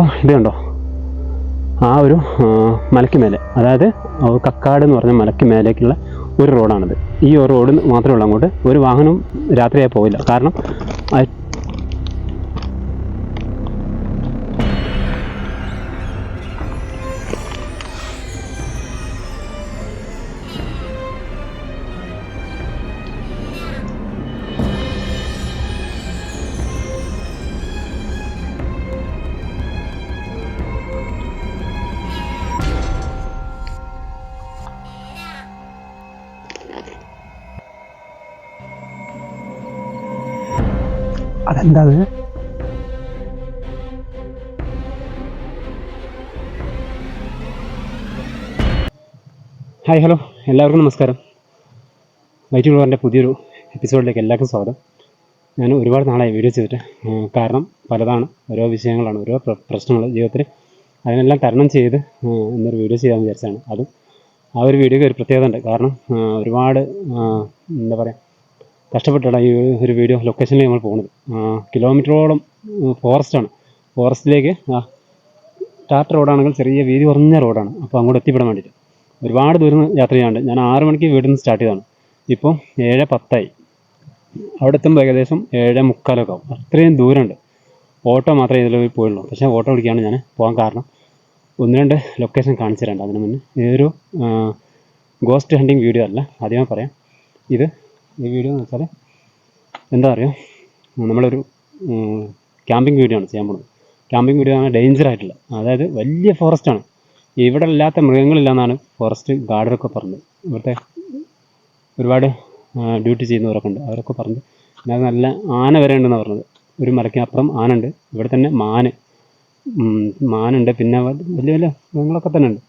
അപ്പോൾ ഇത് കണ്ടോ? ആ ഒരു മലയ്ക്ക് മേലെ. അതായത് കക്കാട് എന്ന് പറഞ്ഞ മലയ്ക്ക് മേലേക്കുള്ള ഒരു റോഡാണിത്. ഈ ഒരു റോഡ് മാത്രമേ ഉള്ളൂ അങ്ങോട്ട് ഒരു വാഹനം രാത്രിയായി പോവില്ല. കാരണം അതെന്താ അത്? Hi hello. എല്ലാവർക്കും നമസ്കാരം. വൈറ്റ് പുതിയൊരു എപ്പിസോഡിലേക്ക് എല്ലാവർക്കും സ്വാഗതം. ഞാൻ ഒരുപാട് നാളായി വീഡിയോ ചെയ്തിട്ട് കാരണം പലതാണ്. ഓരോ വിഷയങ്ങളാണ് ഓരോ പ്ര- പ്രശ്നങ്ങൾ ജീവിതത്തിൽ അതിനെല്ലാം തരണം ചെയ്ത് എന്നൊരു വീഡിയോ ചെയ്യാമെന്ന് വിചാരിച്ചാണ്. അതും ആ ഒരു വീഡിയോക്ക് ഒരു പ്രത്യേകത ഉണ്ട്. കാരണം ഒരുപാട് എന്താ പറയുക കഷ്ടപ്പെട്ടാണ് ഈ ഒരു വീഡിയോ ലൊക്കേഷനിൽ നമ്മൾ പോകുന്നത് കിലോമീറ്ററോളം ഫോറസ്റ്റാണ് ഫോറസ്റ്റിലേക്ക് ടാറ്റ റോഡാണെങ്കിൽ ചെറിയ വീതി കുറഞ്ഞ റോഡാണ് അപ്പോൾ അങ്ങോട്ട് എത്തിപ്പെടാൻ വേണ്ടിയിട്ട്. ഒരുപാട് ദൂരം യാത്ര ചെയ്യാണ്ട്. ഞാൻ ആറ് മണിക്ക് വീട്ടിൽ നിന്ന് സ്റ്റാർട്ട് ചെയ്തതാണ്. ഇപ്പം ഏഴ് പത്തായി. അവിടെ എത്തുമ്പോൾ ഏകദേശം ഏഴ് മുക്കാലൊക്കെ ആവും. അത്രയും ദൂരമുണ്ട്. ഓട്ടോ മാത്രമേ ഇതിൽ പോയുള്ളൂ. പക്ഷേ ഓട്ടോ വിളിക്കാണ് ഞാൻ പോകാൻ കാരണം ഒന്ന് രണ്ട് ലൊക്കേഷൻ കാണിച്ചു തരാണ്ട് അതിന് മുന്നേ ഇതൊരു ഗോസ്റ്റ് ഹണ്ടിങ് വീഡിയോ അല്ല. ആദ്യമേ പറയാം. ഇത് ഈ വീഡിയോ എന്ന് വെച്ചാൽ എന്താ പറയുക നമ്മളൊരു ക്യാമ്പിംഗ് വീഡിയോ ആണ് ചെയ്യാൻ പോകുന്നത് ക്യാമ്പിംഗ് വീഡിയോ ആണ് ഡേഞ്ചർ ആയിട്ടുള്ള അതായത് വലിയ ഫോറസ്റ്റാണ് ഇവിടെ ഇല്ലാത്ത മൃഗങ്ങളില്ലെന്നാണ് ഫോറസ്റ്റ് ഗാർഡറൊക്കെ പറഞ്ഞത് ഇവിടുത്തെ ഒരുപാട് ഡ്യൂട്ടി ചെയ്യുന്നവരൊക്കെ ഉണ്ട്. അവരൊക്കെ പറഞ്ഞു പിന്നെ അത് നല്ല ആന വരെ ഉണ്ടെന്ന് പറഞ്ഞത്. ഒരു മരക്കിനപ്പുറം ആനുണ്ട് ഇവിടെ തന്നെ മാന് മാനുണ്ട്. പിന്നെ വലിയ വലിയ മൃഗങ്ങളൊക്കെ തന്നെ ഉണ്ട്.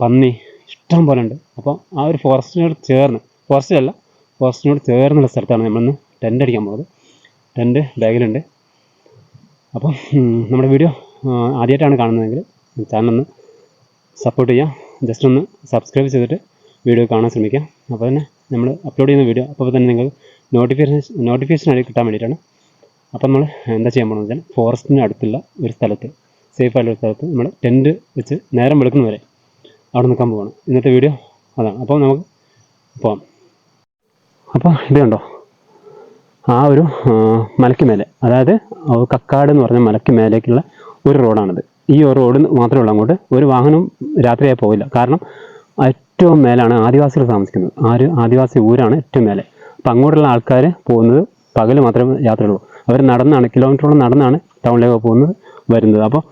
പന്നി ഇഷ്ടം പോലെ ഉണ്ട്. അപ്പോൾ ആ ഒരു ഫോറസ്റ്റിനോട് ചേർന്ന് ഫോറസ്റ്റിലല്ല ഫോറസ്റ്റിനോട് ചേർന്നുള്ള സ്ഥലത്താണ് നമ്മളിന്ന് ടെന്റ് അടിക്കാൻ പോകുന്നത്. ടെന്റ് ബാഗിലുണ്ട്. അപ്പം നമ്മുടെ വീഡിയോ ആദ്യമായിട്ടാണ് കാണുന്നതെങ്കിൽ ചാനലൊന്ന് സപ്പോർട്ട് ചെയ്യാം. ജസ്റ്റ് ഒന്ന് സബ്സ്ക്രൈബ് ചെയ്തിട്ട് വീഡിയോ കാണാൻ ശ്രമിക്കാം. അപ്പോൾ തന്നെ നമ്മൾ അപ്ലോഡ് ചെയ്യുന്ന വീഡിയോ അപ്പോൾ തന്നെ നിങ്ങൾ നോട്ടിഫിക്കേഷൻ നോട്ടിഫിക്കേഷൻ ആയി കിട്ടാൻ വേണ്ടിയിട്ടാണ്. അപ്പോൾ നമ്മൾ എന്താ ചെയ്യാൻ പോകുന്നത് വെച്ചാൽ ഫോറസ്റ്റിന് അടുത്തുള്ള ഒരു സ്ഥലത്ത് സേഫ് ആയിട്ടുള്ള സ്ഥലത്ത് നമ്മൾ ടെന്റ് വെച്ച് നേരം വെളുക്കുന്ന വരെ അവിടെ നിൽക്കാൻ പോവാണ്. ഇന്നത്തെ വീഡിയോ അതാണ്. അപ്പോൾ നമുക്ക് പോവാം. അപ്പോൾ ഇത് കണ്ടോ? ആ ഒരു മലയ്ക്ക് മേലെ. അതായത് കക്കാട് എന്ന് പറഞ്ഞ മലയ്ക്ക് മേലേക്കുള്ള ഒരു റോഡാണിത്. ഈ ഒരു റോഡ് മാത്രമേ ഉള്ളൂ അങ്ങോട്ട്. ഒരു വാഹനം രാത്രിയായി പോവില്ല. കാരണം ഏറ്റവും മേലാണ് ആദിവാസികൾ താമസിക്കുന്നത്. ആ ഒരു ആദിവാസി ഊരാണ് ഏറ്റവും മേലെ. അപ്പം അങ്ങോട്ടുള്ള ആൾക്കാർ പോകുന്നത് പകൽ മാത്രമേ യാത്രയുള്ളൂ. അവർ നടന്നാണ് കിലോമീറ്ററോളം നടന്നാണ് ടൗണിലേക്ക് പോകുന്നത് വരുന്നത്. അപ്പോൾ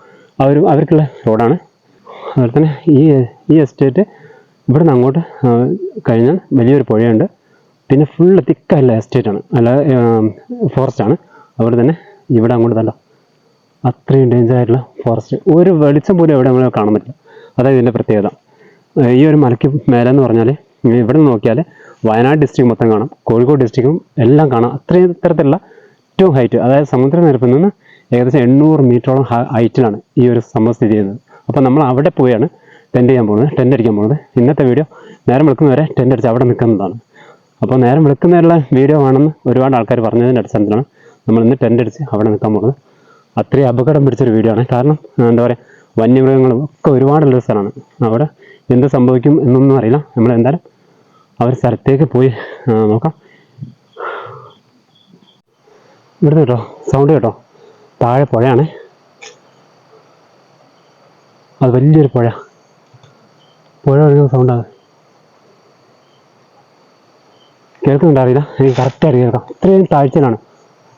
അവർ അവർക്കുള്ള റോഡാണ്. അതുപോലെ തന്നെ ഈ ഈ എസ്റ്റേറ്റ് ഇവിടുന്ന് അങ്ങോട്ട് കഴിഞ്ഞാൽ വലിയൊരു പുഴയുണ്ട്. പിന്നെ ഫുള്ള് തിക്കല്ല എസ്റ്റേറ്റാണ് അല്ല ഫോറസ്റ്റ് ആണ്. അതുപോലെ തന്നെ ഇവിടെ അങ്ങോട്ട് തണ്ട അത്രയും ഡേഞ്ചർ ആയിട്ടുള്ള ഫോറസ്റ്റ് ഒരു വെളിച്ചം പോലും എവിടെ നമ്മൾ കാണാൻ പറ്റില്ല. അതായത് ഇതിന്റെ പ്രത്യേകത. ഈ ഒരു മലയ്ക്ക് മേലെ എന്ന് പറഞ്ഞാൽ ഇവിടെ നിന്ന് നോക്കിയാൽ വയനാട് ഡിസ്ട്രിക്ട് മൊത്തം കാണാം. കോഴിക്കോട് ഡിസ്ട്രിക്റ്റും എല്ലാം കാണാം. അത്രയും തരത്തിലുള്ള ഏറ്റവും ഹൈറ്റ് അതായത് സമുദ്രനിരപ്പിൽ നിന്ന് ഏകദേശം എണ്ണൂറ് മീറ്ററോളം ഹൈറ്റിലാണ് ഈ ഒരു സംഭവം സ്ഥിതി ചെയ്യുന്നത്. അപ്പോൾ നമ്മൾ അവിടെ പോയാണ് ടെന്റ് ചെയ്യാൻ പോകുന്നത് ടെന്റ് അടിക്കാൻ പോകുന്നത്. ഇന്നത്തെ വീഡിയോ നേരം വെളുക്കുന്നവരെ ടെന്റ് അടിച്ച് അവിടെ നിൽക്കുന്നതാണ്. അപ്പോൾ നേരം വെളുക്കുന്നതിനുള്ള വീഡിയോ ആണെന്ന് ഒരുപാട് ആൾക്കാർ പറഞ്ഞതിന്റെ അടിസ്ഥാനത്തിലാണ് നമ്മൾ ഇന്ന് ടെന്റ് അടിച്ച് അവിടെ നിൽക്കാൻ പോകുന്നത്. അത്രയും അപകടം പിടിച്ചൊരു വീഡിയോ ആണ്. കാരണം എന്താ പറയുക വന്യമൃഗങ്ങളും ഒക്കെ ഒരുപാടുള്ളൊരു സ്ഥലമാണ്. അവിടെ എന്ത് സംഭവിക്കും എന്നൊന്നും അറിയില്ല. നമ്മൾ എന്തായാലും ആ ഒരു സ്ഥലത്തേക്ക് പോയി നോക്കാം. ഇവിടുന്ന് കേട്ടോ സൗണ്ട് കേട്ടോ. താഴെ പുഴയാണ്. അത് വലിയൊരു പുഴ. പുഴ ഒഴുകുന്ന സൗണ്ടാണ് കേൾക്കുന്നുണ്ടോ അറിയില്ല എനിക്ക് കറക്റ്റായിട്ട് കേൾക്കാം. ഇത്രയും താഴ്ചയിലാണ്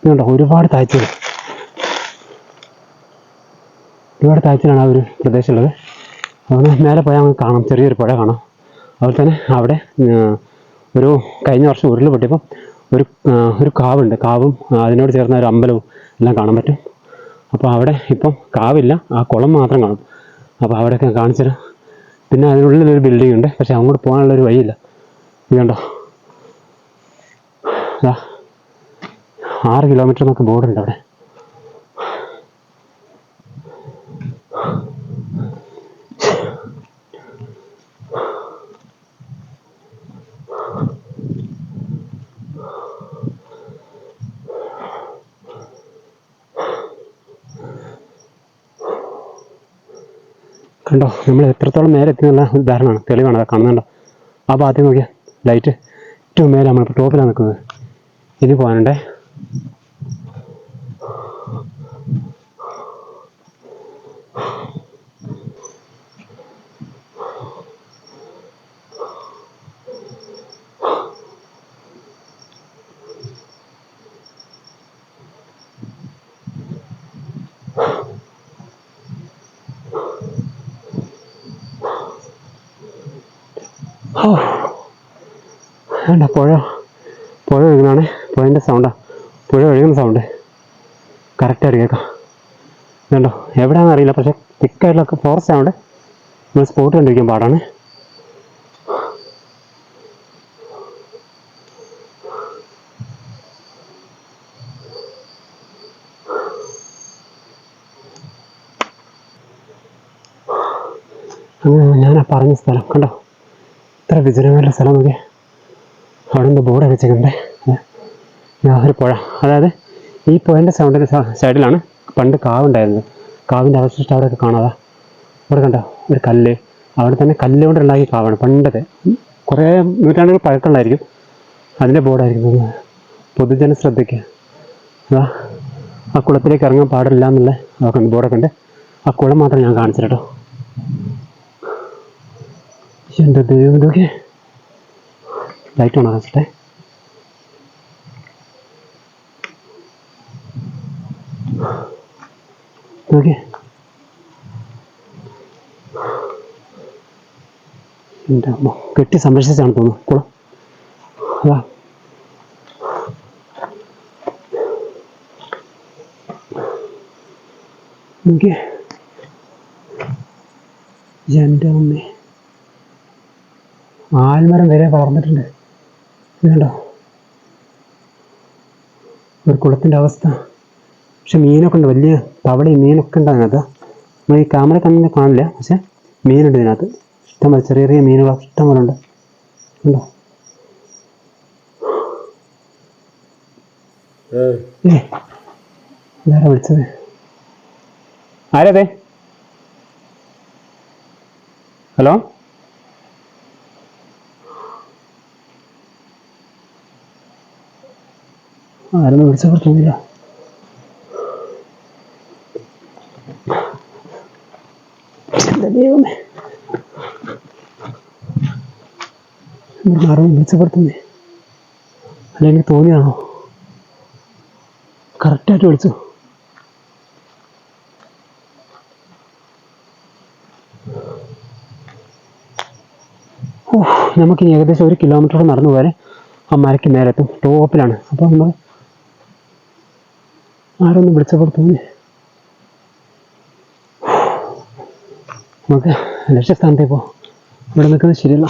ഇതുണ്ടോ? ഒരുപാട് താഴ്ചകൾ ഒരുപാട് താഴ്ചയിലാണ് ആ ഒരു പ്രദേശമുള്ളത്. അതുകൊണ്ട് മേലെ പോയാൽ നമുക്ക് കാണാം. ചെറിയൊരു പുഴ കാണാം. അതുപോലെ തന്നെ അവിടെ ഒരു കഴിഞ്ഞ വർഷം ഉരുൾ പൊട്ടിയപ്പോൾ ഒരു ഒരു കാവുണ്ട്. കാവും അതിനോട് ചേർന്ന ഒരു അമ്പലവും എല്ലാം കാണാൻ പറ്റും. അപ്പോൾ അവിടെ ഇപ്പം കാവില്ല. ആ കുളം മാത്രം കാണും. അപ്പോൾ അവിടെയൊക്കെ കാണിച്ചു പിന്നെ അതിനുള്ളിലൊരു ബിൽഡിംഗ് ഉണ്ട്. പക്ഷേ അങ്ങോട്ട് പോകാനുള്ള ഒരു വഴിയില്ല. ഇത് കണ്ടോ ദാ, ആറ് കിലോമീറ്റർ എന്നൊക്കെ ബോർഡുണ്ട് അവിടെ. കണ്ടോ നമ്മൾ എത്രത്തോളം നേരെ എത്തി നല്ല ഉദാഹരണമാണ് തെളിവാണ് കാണുന്നുണ്ടോ ആ ഭാഗത്ത് നോക്കിയാൽ ലൈറ്റ് ഏറ്റവും മേലെ നമ്മളിപ്പോൾ ടോപ്പിലാണ് നിൽക്കുന്നത് ഇനി പോകാനുണ്ടേ ഓ വേണ്ട പുഴ പുഴ ഒഴുകുന്നതാണ് പുഴന്റെ സൗണ്ടാണ് പുഴ ഒഴുകുന്ന സൗണ്ട് കറക്റ്റായിട്ട് കേൾക്കാം. ഇതുണ്ടോ? എവിടെയാണെന്ന് അറിയില്ല പക്ഷേ തിക്കായിട്ടുള്ള ഫോറസ്റ്റ് ആവണ്ട് നമ്മൾ സ്പോട്ട് കണ്ടിരിക്കാൻ പാടാണ്. ഞാനാ പറഞ്ഞ സ്ഥലം. കണ്ടോ? ഇത്ര വിജനമായിട്ടുള്ള സ്ഥലം നോക്കിയാൽ അവിടെ നിന്ന് ബോർഡ് വെച്ചിട്ടുണ്ട് ഒരു പുഴ അതായത് ഈ പുഴന്റെ സൗണ്ടിന്റെ സൈഡിലാണ് പണ്ട് കാവുണ്ടായിരുന്നത്. കാവിന്റെ അവശിഷ്ടം അവിടെയൊക്കെ കാണാതെ. അവിടെ കണ്ടോ? ഒരു കല്ല്. അവിടെ തന്നെ കല്ല് കൊണ്ട് ഉണ്ടാക്കിയ കാവാണ് പണ്ടത്തെ. കുറേ നൂറ്റാണ്ടുകൾ പഴക്കമുള്ളായിരിക്കും അതിന്റെ ബോർഡായിരിക്കും പൊതുജന ശ്രദ്ധയ്ക്ക് അതാ ആ കുളത്തിലേക്ക് ഇറങ്ങാൻ പാടില്ല എന്നുള്ള അതൊക്കെ ബോർഡൊക്കെ ഉണ്ട്. ആ കുളം മാത്രം ഞാൻ കാണിച്ചു കേട്ടോ എന്റെ ദൈവം ഇതൊക്കെ. ലൈറ്റ് ഓൺ ആകട്ടെ നോക്കി എന്റെ അമ്മ കെട്ടി സംരക്ഷിച്ചാണ് തോന്നുന്നു. കുളം അതാ. നോക്കി എന്റെ അമ്മേ. ആൽമരം വരെ വളർന്നിട്ടുണ്ട്. ഇതുണ്ടോ ഒരു കുളത്തിന്റെ അവസ്ഥ. പക്ഷെ മീനൊക്കെ ഉണ്ട് വലിയ തവളയും മീനൊക്കെ ഉണ്ട് അതിനകത്ത് നമ്മൾ ഈ ക്യാമറ കണ്ണിനെ കാണില്ല പക്ഷെ മീനുണ്ട് ഇതിനകത്ത്. ഇഷ്ടംപോലെ ചെറിയ ചെറിയ മീനുകൾ ഇഷ്ടംപോലെ ഉണ്ട്. ഉണ്ടോ? ഇതാരാ വിളിച്ചത്? ആരതെ ഹലോ? ആരൊന്നും വിളിച്ചപ്പോൾ തോന്നില്ല എന്റെ ദൈവമേ ഇവിടുന്ന് മെച്ചപ്പെടുത്തുന്നേ അല്ലെങ്കിൽ തോന്നിയാണോ? കറക്റ്റായിട്ട് വിളിച്ചു. നമുക്ക് ഇനി ഏകദേശം ഒരു കിലോമീറ്റർ നടന്നു പോയാലേ ആ മരയ്ക്ക് മേലെത്തും ടോപ്പിലാണ്. അപ്പോൾ നമ്മൾ ആരൊന്നും വിളിച്ചപ്പെടുത്തുന്നു നമുക്ക് ലക്ഷ്യസ്ഥാനത്തേക്ക് പോ ഇവിടെ നിൽക്കുന്നത് ശരിയല്ല.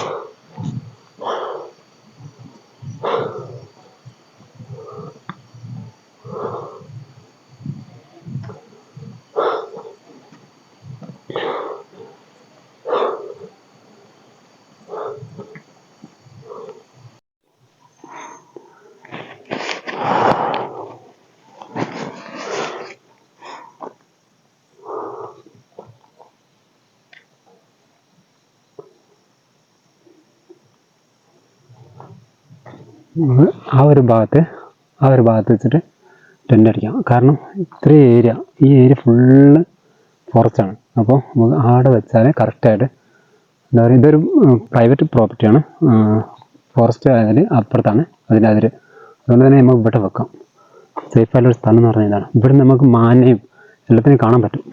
ആ ഒരു ഭാഗത്ത് ആ ഒരു ഭാഗത്ത് വെച്ചിട്ട് ടെന്റ് അടിക്കാം. കാരണം ഇത്രയും ഏരിയ ഈ ഏരിയ ഫുള്ള് ഫോറസ്റ്റാണ് അപ്പോൾ നമുക്ക് ആടെ വെച്ചാൽ കറക്റ്റായിട്ട് എന്താ പറയുക ഇതൊരു പ്രൈവറ്റ് പ്രോപ്പർട്ടിയാണ് ഫോറസ്റ്റ് അതിൽ അപ്പുറത്താണ് അതിന്റെ അതിൽ അതുകൊണ്ട് തന്നെ നമുക്ക് ഇവിടെ വെക്കാം. സേഫായിട്ടുള്ള സ്ഥലം എന്ന് പറഞ്ഞാൽ ഇതാണ്. ഇവിടെ നമുക്ക് മാനയും എല്ലാത്തിനെയും കാണാൻ പറ്റും.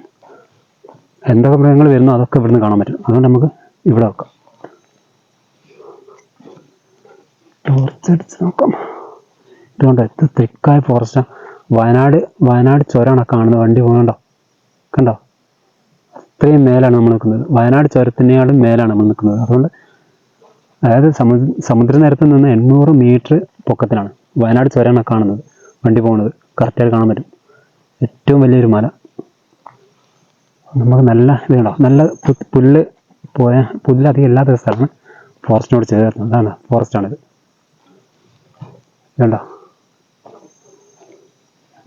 എന്തൊക്കെ മൃഗങ്ങൾ വരുന്നോ അതൊക്കെ ഇവിടുന്ന് കാണാൻ പറ്റും. അതുകൊണ്ട് നമുക്ക് ഇവിടെ വെക്കാം. ടോർച്ച് അടിച്ച് നോക്കാം. ഇതുകൊണ്ട് എത്ര തെക്കായ ഫോറസ്റ്റാണ് വയനാട് വയനാട് ചുരമാണ് കാണുന്നത്. വണ്ടി പോകണ്ടോ കണ്ടോ? അത്രയും മേലാണ് നമ്മൾ നിൽക്കുന്നത്. വയനാട് ചുരത്തിനേക്കാളും മേലാണ് നമ്മൾ നിൽക്കുന്നത്. അതുകൊണ്ട് അതായത് സമുദ്ര സമുദ്രനിരത്ത് നിന്ന് എണ്ണൂറ് മീറ്റർ പൊക്കത്തിലാണ് വയനാട് ചുരമാണ് കാണുന്നത്. വണ്ടി പോകുന്നത് കറക്റ്റായിട്ട് കാണാൻ പറ്റും. ഏറ്റവും വലിയൊരു മല. നമുക്ക് നല്ല ഇതുണ്ടോ നല്ല പുല്ല് പോയ പുല്ല് അധികം ഇല്ലാത്ത സ്ഥലമാണ് ഫോറസ്റ്റിനോട് ചേർന്നത് അതാണ് ഫോറസ്റ്റാണിത് വേണ്ട.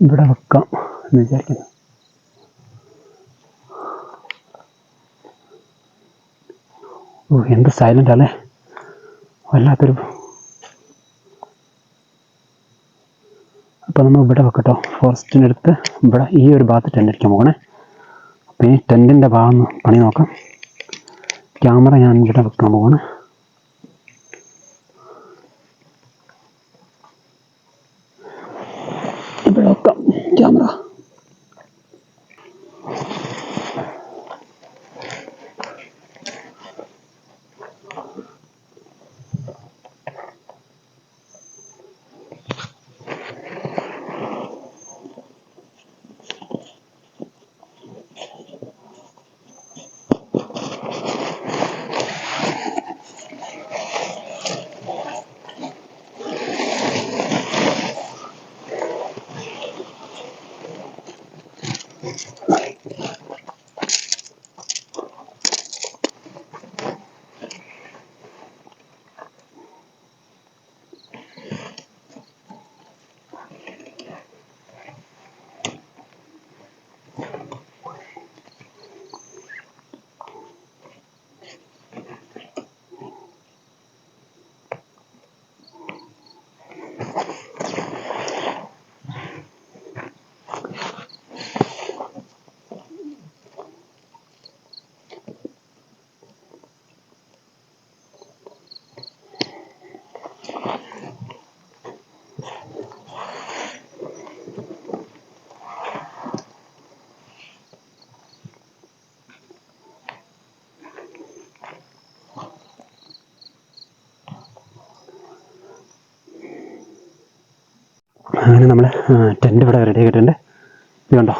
ഇവിടെ വെക്കാം എന്ന് വിചാരിക്കുന്നു. ഓ എന്ത് സൈലന്റ് അല്ലേ വല്ലാത്തൊരു അപ്പോൾ നമ്മൾ ഇവിടെ വെക്കട്ടോ. ഫോറസ്റ്റിന്റെ അടുത്ത് ഇവിടെ ഈ ഒരു ഭാഗത്ത് ടെന്റ് അടിക്കാൻ പോകണേ. അപ്പോൾ ഈ ടെന്റിന്റെ ഭാഗം പണി നോക്കാം. ക്യാമറ ഞാൻ ഇവിടെ വെക്കാൻ പോവാണ്. അങ്ങനെ നമ്മൾ ടെന്റ് ഇവിടെ റെഡി ആക്കിയിട്ടുണ്ട്. ഇത് കണ്ടോ?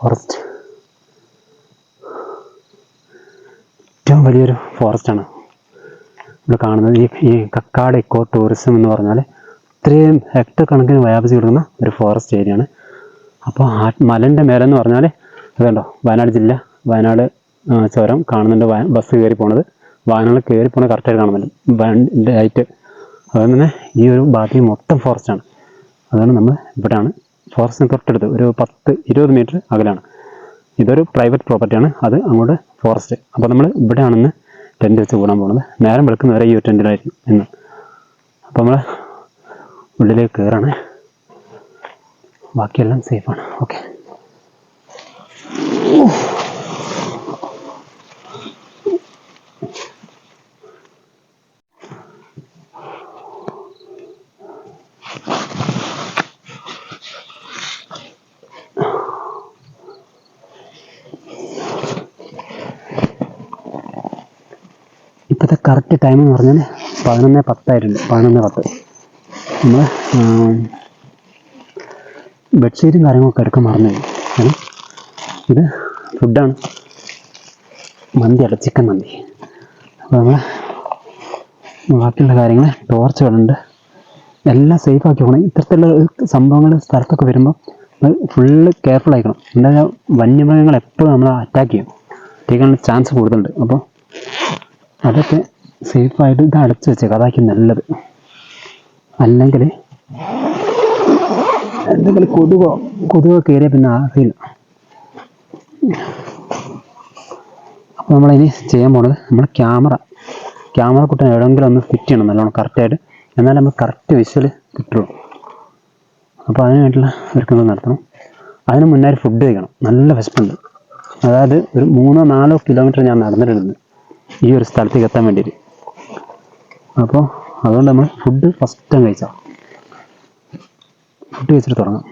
ഫോറസ്റ്റ് ഏറ്റവും വലിയൊരു ഫോറസ്റ്റാണ് നമ്മൾ കാണുന്നത് ഈ ഈ കക്കാട് ഇക്കോ ടൂറിസം എന്ന് പറഞ്ഞാൽ ഇത്രയും ഹെക്ടർ കണക്കിന് വ്യാപിച്ച് കിടക്കുന്ന ഒരു ഫോറസ്റ്റ് ഏരിയയാണ് അപ്പോൾ ആ മലന്റെ മേലെന്ന് പറഞ്ഞാൽ അതുണ്ടോ വയനാട് ജില്ല വയനാട് ചുരം കാണുന്നുണ്ട്. ബസ് കയറി പോണത്. വാഹനങ്ങൾ കയറി പോണത് കറക്റ്റായിട്ട് കാണുന്നുണ്ട് ആയിട്ട്. അതുകൊണ്ട് തന്നെ ഈ ഒരു ഭാഗത്ത് മൊത്തം ഫോറസ്റ്റാണ് അതാണ് നമ്മൾ ഇവിടെയാണ്. ഫോറസ്റ്റിന് തൊട്ടടുത്ത് ഒരു പത്ത് ഇരുപത് മീറ്റർ അകലാണ്. ഇതൊരു പ്രൈവറ്റ് പ്രോപ്പർട്ടിയാണ് അത് അങ്ങോട്ട് ഫോറസ്റ്റ്. അപ്പോൾ നമ്മൾ ഇവിടെയാണെന്ന് ടെന്റ് വെച്ച് കൂടാൻ പോകുന്നത് നേരം വെളുക്കുന്നവരെ ഈ ഒരു ടെന്റിലായിരിക്കും എന്ന് അപ്പോൾ നമ്മൾ ഉള്ളിലേക്ക് കയറാണ് ബാക്കിയെല്ലാം സേഫാണ് ഓക്കെ ഇപ്പോഴത്തെ കറക്റ്റ് ടൈം എന്ന് പറഞ്ഞാൽ പതിനൊന്ന് പത്തായിട്ടുണ്ട് പതിനൊന്ന് പത്ത്. നമ്മൾ ബെഡ്ഷീറ്റും കാര്യങ്ങളൊക്കെ എടുക്കാൻ മറന്നു ഇത് ഫുഡാണ് മന്തിയല്ല ചിക്കൻ മന്തി. അപ്പോൾ നമ്മൾ ബാക്കിയുള്ള കാര്യങ്ങൾ ടോർച്ചുകളുണ്ട് എല്ലാം സേഫ് ആക്കി പോകണം ഇത്തരത്തിലുള്ള സംഭവങ്ങൾ സ്ഥലത്തൊക്കെ വരുമ്പോൾ ഫുള്ള് കെയർഫുൾ ആയിക്കണം എന്താ വന്യമൃഗങ്ങൾ എപ്പോഴും നമ്മൾ അറ്റാക്ക് ചെയ്യും. അറ്റാക്ക് ചെയ്യാനുള്ള ചാൻസ് കൂടുതലുണ്ട്. അപ്പോൾ അതൊക്കെ സേഫായിട്ട് ഇത് അടച്ചു വെച്ചേക്കാം. അതായിരിക്കും നല്ലത്. അല്ലെങ്കിൽ എന്തെങ്കിലും കൊതുകോ കൊതുകോ കയറിയ പിന്നെ അറിയില്ല. അപ്പോൾ നമ്മളിനി ചെയ്യാൻ പോണത് നമ്മൾ ക്യാമറ ക്യാമറ കുട്ടൻ എവിടെയെങ്കിലും ഒന്ന് ഫിറ്റ് ചെയ്യണം നല്ലോണം കറക്റ്റായിട്ട് എന്നാലും നമ്മൾ കറക്റ്റ് വിഷ്വൽ കിട്ടുള്ളൂ. അപ്പോൾ അതിന് വേണ്ടിയുള്ള ഒരുക്കങ്ങൾ നടത്തണം. അതിന് മുന്നേ ഫുഡ് കഴിക്കണം. നല്ല വിശപ്പുണ്ട്. അതായത് ഒരു മൂന്നോ നാലോ കിലോമീറ്റർ ഞാൻ നടന്നിട്ടുണ്ട്. ഈ ഒരു സ്ഥലത്തേക്ക് എത്താൻ വേണ്ടിയിട്ട്. അപ്പോൾ അതുകൊണ്ട് നമ്മൾ ഫുഡ് ഫസ്റ്റ് ടൈം കഴിച്ചാൽ ഫുഡ് കഴിച്ചിട്ട് തുടങ്ങാം.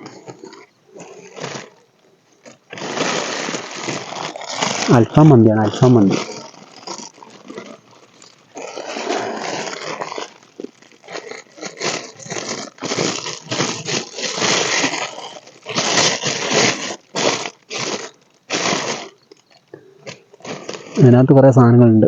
അൽഫാം മന്തിയാണ് അൽഫാം മന്തി. അതിനകത്ത് കുറേ സാധനങ്ങളുണ്ട്.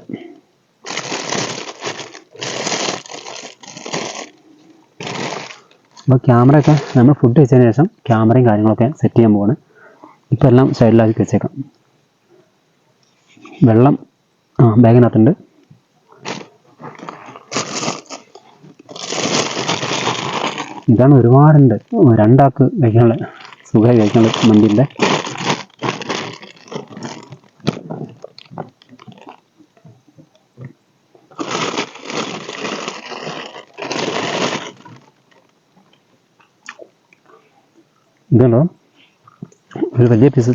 അപ്പോൾ ക്യാമറയൊക്കെ നമ്മൾ ഫുഡ് വെച്ചതിന് ശേഷം ക്യാമറയും കാര്യങ്ങളൊക്കെ സെറ്റ് ചെയ്യാൻ പോവാണ്. ഇപ്പോൾ എല്ലാം സൈഡിലാക്കി വെച്ചേക്കാം. വെള്ളം ആ ബാഗിനകത്തുണ്ട് ഇതാണ് ഒരുപാടുണ്ട്. രണ്ടാൾക്ക് കഴിക്കാനുള്ള സുഖമായി കഴിക്കാനുള്ള മന്തിന്റെ ഇതുണ്ടോ ഒരു വലിയ പീസ്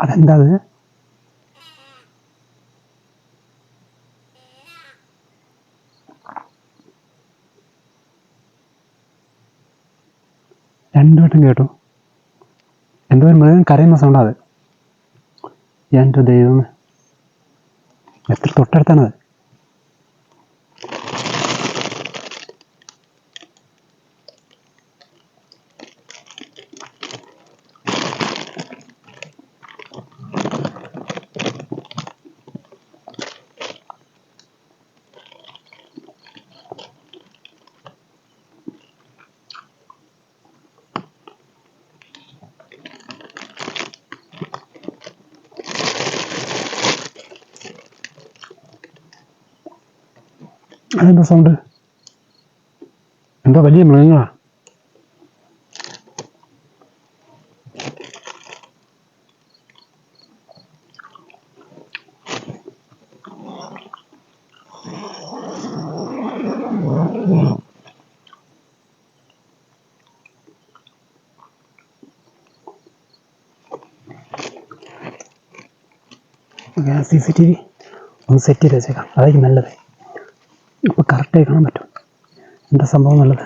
അതെന്താ അത് രണ്ടു വട്ടം കേട്ടു. എന്തോ ഒരു മൃഗം കരയുന്ന സൗണ്ടാ അത്. എന്റെ ദൈവമേ. എത്ര തൊട്ടടുത്താണത്? അതെന്താ സൗണ്ട് എന്താ വലിയ മൃഗങ്ങളാ? സി സി ടി വി ഒന്ന് സെറ്റ് ചെയ്ത് വെച്ചേക്കാം. അതായിരിക്കും നല്ലത്. ഇപ്പോൾ കറക്റ്റായി കാണാൻ പറ്റും. എന്താ സംഭവം എന്നുള്ളത്?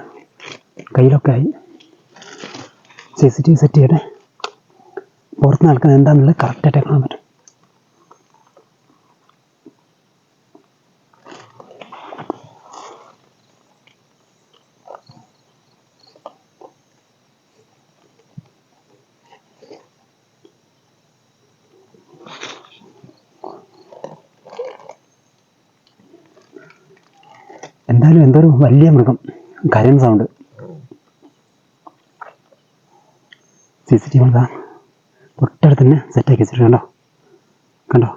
കയ്യിലൊക്കെ ആയി. C C T V set ചെയ്യട്ടെ. പുറത്ത് നടക്കുന്നത് എന്താണെന്നുള്ളത് കറക്റ്റായിട്ട് കാണാൻ പറ്റും. എന്തായാലും എന്തൊരു വലിയ മൃഗം. കരയുന്ന sound C C T V തൊട്ടടുത്ത് തന്നെ സെറ്റാക്കി വെച്ചിട്ട് കണ്ടോ? കണ്ടോ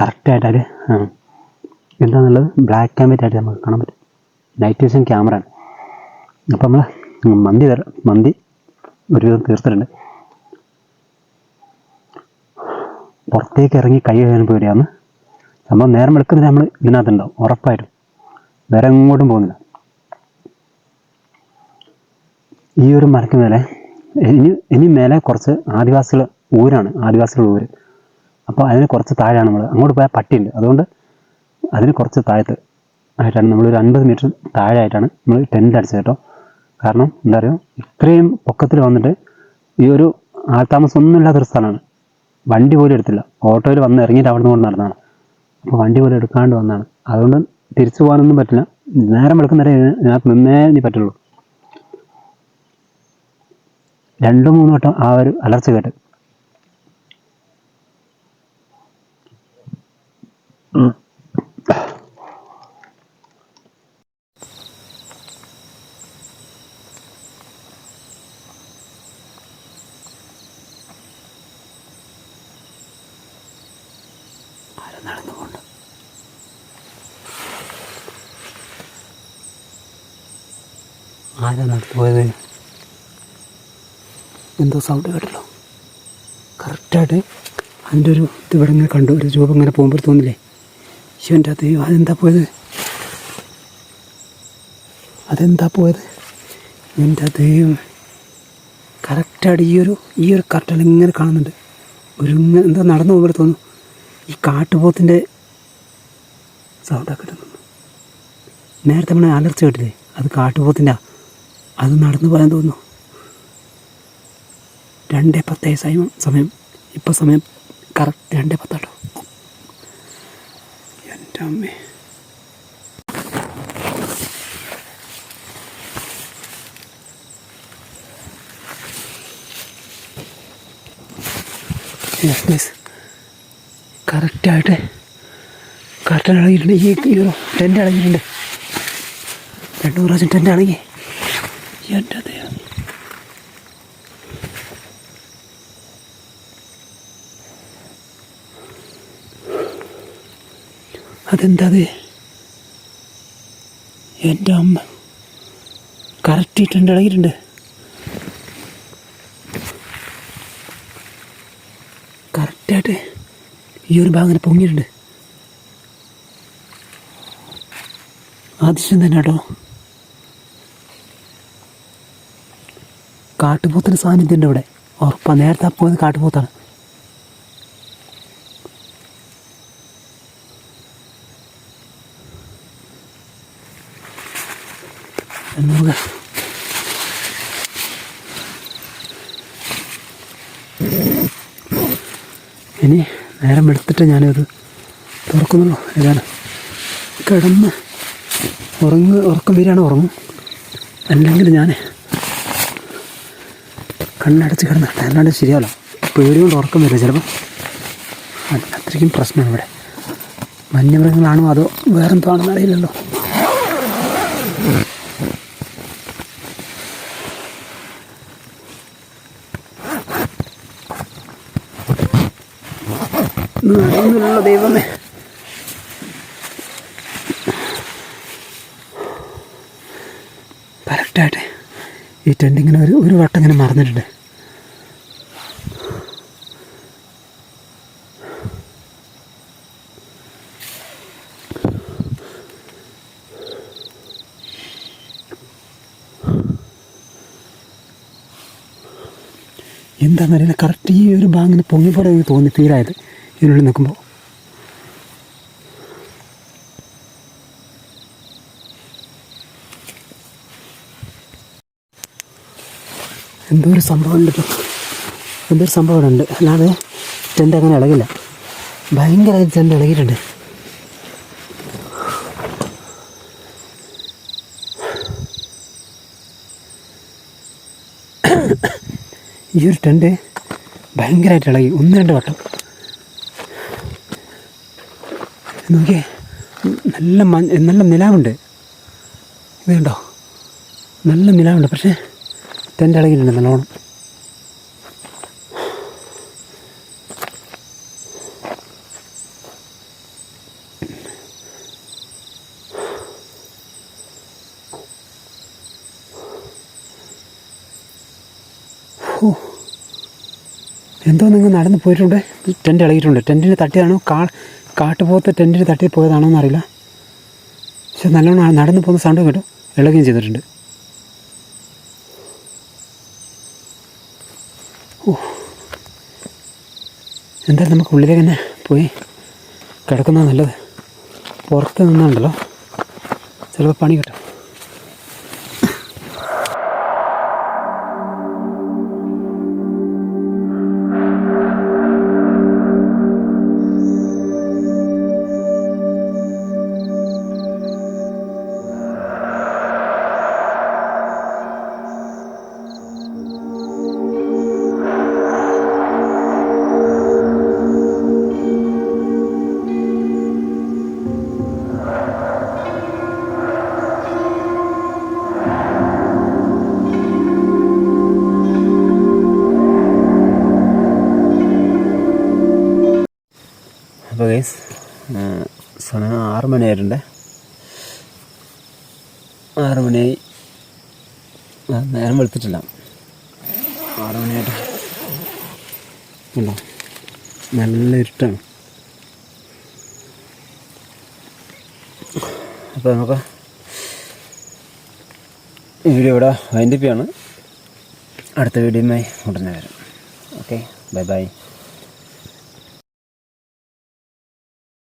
കറക്റ്റായിട്ട് അത് എന്താണെന്നുള്ളത് ബ്ലാക്ക് ആൻഡ് വൈറ്റ് ആയിട്ട് നമുക്ക് കാണാൻ പറ്റും. നൈറ്റ് വിഷൻ ക്യാമറ ആണ്. അപ്പോൾ നമ്മൾ മന്തി തരാം. മന്തി ഒരു വിധം തീർത്തിട്ടുണ്ട്. പുറത്തേക്ക് ഇറങ്ങി കൈ കഴിയാൻ പേടിയാന്ന് സംഭവം നേരം എടുക്കുന്നത് നമ്മൾ ഇതിനകത്തുണ്ടാവും ഉറപ്പായിട്ടും. വേറെ എങ്ങോട്ടും പോകുന്നില്ല. ഈ ഒരു മരക്ക് മേലെ ഇനി ഇനി മേലെ കുറച്ച് ആദിവാസികൾ ഊരാണ് ആദിവാസികളുടെ ഊര്. അപ്പോൾ അതിന് കുറച്ച് താഴെയാണ് നമ്മൾ. അങ്ങോട്ട് പോയാൽ പട്ടിയുണ്ട്. അതുകൊണ്ട് അതിന് കുറച്ച് താഴത്ത് ആയിട്ടാണ് നമ്മളൊരു അൻപത് മീറ്റർ താഴെ ആയിട്ടാണ് നമ്മൾ ടെന്റ് അടിച്ചത് കേട്ടോ. കാരണം എന്താ പറയുക ഇത്രയും പൊക്കത്തിൽ വന്നിട്ട് ഈ ഒരു ആൾത്താമസം ഒന്നും ഇല്ലാത്തൊരു സ്ഥലമാണ്. വണ്ടി പോലും എടുത്തില്ല. ഓട്ടോയിൽ വന്ന് ഇറങ്ങിയിട്ട് അവിടെ നിന്ന് കൊണ്ട് നടന്നതാണ്. അപ്പോൾ വണ്ടി പോലെ എടുക്കാണ്ട് വന്നതാണ് അതുകൊണ്ട് തിരിച്ചു പോകാനൊന്നും പറ്റില്ല. നേരം വെളുക്കുന്നവരെ ഇതിനകത്ത് നിന്നേ നീ പറ്റുള്ളൂ. രണ്ടു മൂന്ന് വട്ടം ആ ഒരു അലർച്ച കേട്ട്. ആരാ നടന്നു പോയത് എന്തോ സൗണ്ട് കേട്ടല്ലോ. കറക്റ്റായിട്ട് അതിന്റെ ഒരു ഇത് ഇവിടെ ഇങ്ങനെ കണ്ടു. ഒരു രൂപം ഇങ്ങനെ പോകുമ്പോൾ തോന്നില്ലേ? ശിവന്റെ അത് അതെന്താ പോയത്? അതെന്താ പോയത്? എന്റെ ദൈവം. കറക്റ്റായിട്ട് ഈ ഒരു ഈ ഒരു കറക്റ്റായിട്ട് ഇങ്ങനെ കാണുന്നുണ്ട്. ഒരു ഇങ്ങനെ എന്താ നടന്നു പോകുമ്പോൾ തോന്നുന്നു ഈ കാട്ടുപോത്തിന്റെ സൗണ്ടൊക്കെ നേരത്തെ നമ്മളെ അലർച്ച കേട്ടില്ലേ? അത് കാട്ടുപോത്തിന്റെ അത് നടന്നു പോകാൻ തോന്നുന്നു. രണ്ടേ പത്തേ സമയം സമയം ഇപ്പോൾ സമയം കറക്റ്റ് രണ്ടേ പത്താട്ടോ. എന്റെ അമ്മേ. യെസ് കറക്റ്റായിട്ട് കറക്റ്റ് ഇളകിയിട്ടുണ്ട് ഈ ടെന്റ് ഇളകിയിട്ടുണ്ട് രണ്ട് പ്രാവശ്യം ടെന്റ് ഇളകി എന്റെ ദൈവം അതെന്താ അത് എന്റെ അമ്മ കറക്റ്റിട്ടുണ്ട് ഇളകിയിട്ടുണ്ട്. കറക്റ്റായിട്ട് ഈ ഒരു ഭാഗം അങ്ങനെ പൊങ്ങിയിട്ടുണ്ട്. ആദ്യം തന്നെ കേട്ടോ. കാട്ടുപോത്തിന് സാന്നിധ്യമുണ്ട് ഇവിടെ. ഉറപ്പാ നേരത്തെ പോയത് കാട്ടുപോത്താണ്. ഇനി നേരം എടുത്തിട്ട് ഞാനത് തുറക്കുന്നുള്ളൂ. ഏതാണ്? കിടന്ന് ഉറങ്ങ് ഉറക്കം വരികയാണ് ഉറങ്ങും. അല്ലെങ്കിൽ ഞാൻ കണ്ണടച്ച് കിടന്ന് അല്ലാണ്ട് ശരിയാവില്ല. പേടി കൊണ്ട് ഉറക്കം വരില്ല. ചിലപ്പോൾ അത് അത്രയ്ക്കും പ്രശ്നമാണ് ഇവിടെ. വന്യമൃഗങ്ങളാണോ അതോ വേറെന്തോ ആണെന്ന് അറിയില്ലല്ലോ ദൈവമേ. കറക്റ്റായിട്ട് ഈ ടെന്റ് ഇങ്ങനെ ഒരു ഒരു വട്ടം ഇങ്ങനെ മറന്നിട്ടുണ്ട്. കറക്റ്റ് പൊങ്ങി ബാങ്കിന് എനിക്ക് തോന്നി ഫീലായത് ഇതിനുള്ളിൽ നിൽക്കുമ്പോൾ എന്തോ ഒരു സംഭവം ഉണ്ട്. എന്തോ ഒരു സംഭവം ഉണ്ട്. അല്ലാതെ ടെന്റ് അങ്ങനെ ഇളകില്ല. ഭയങ്കരമായിട്ട് ടെന്റ് ഇളകിയിട്ടുണ്ട്. ഈ ഒരു ടെന്റ് ഭയങ്കരമായിട്ട് ഇളകി. ഒന്ന് രണ്ട് വട്ടം. നോക്കിയേ നല്ല മഞ്ഞ നല്ല നിലാവുണ്ട്. ഇത് കണ്ടോ നല്ല നിലാവുണ്ട്. പക്ഷേ തന്റെ ഇളകിയിട്ടുണ്ട് നല്ലോണം ഓ എന്തോ നടന്ന് പോയിട്ടുണ്ട്. ടെന്റ് ഇളകിയിട്ടുണ്ട്. ടെന്റിന് തട്ടിയതാണോ? കാ കാട്ടുപോത്ത് ടെന്റിന് തട്ടി പോയതാണോ എന്നറിയില്ല. പക്ഷെ നല്ലോണം നടന്ന് പോകുന്ന സൗണ്ട് കേട്ടു. ഇളകുകയും ചെയ്തിട്ടുണ്ട്. ഓ. എന്തായാലും നമുക്ക് ഉള്ളിലേക്ക് തന്നെ പോയി കിടക്കുന്നത് നല്ലത്. പുറത്ത് നിന്നുണ്ടല്ലോ ചിലപ്പോൾ പണി കിട്ടും. മണിയായിട്ടുണ്ട് ആറ് മണിയായി നേരം വെളുത്തിട്ടില്ല. ആറ് മണിയായിട്ട് ഉണ്ടോ? നല്ല ഇരുട്ടാണ്. അപ്പോൾ നമുക്ക് ഈ വീഡിയോ ഇവിടെ വൈൻഡപ്പ് ചെയ്യാണ്. അടുത്ത വീഡിയോയുമായി ഉടനെ വരാം. ഓക്കെ? Bye bye.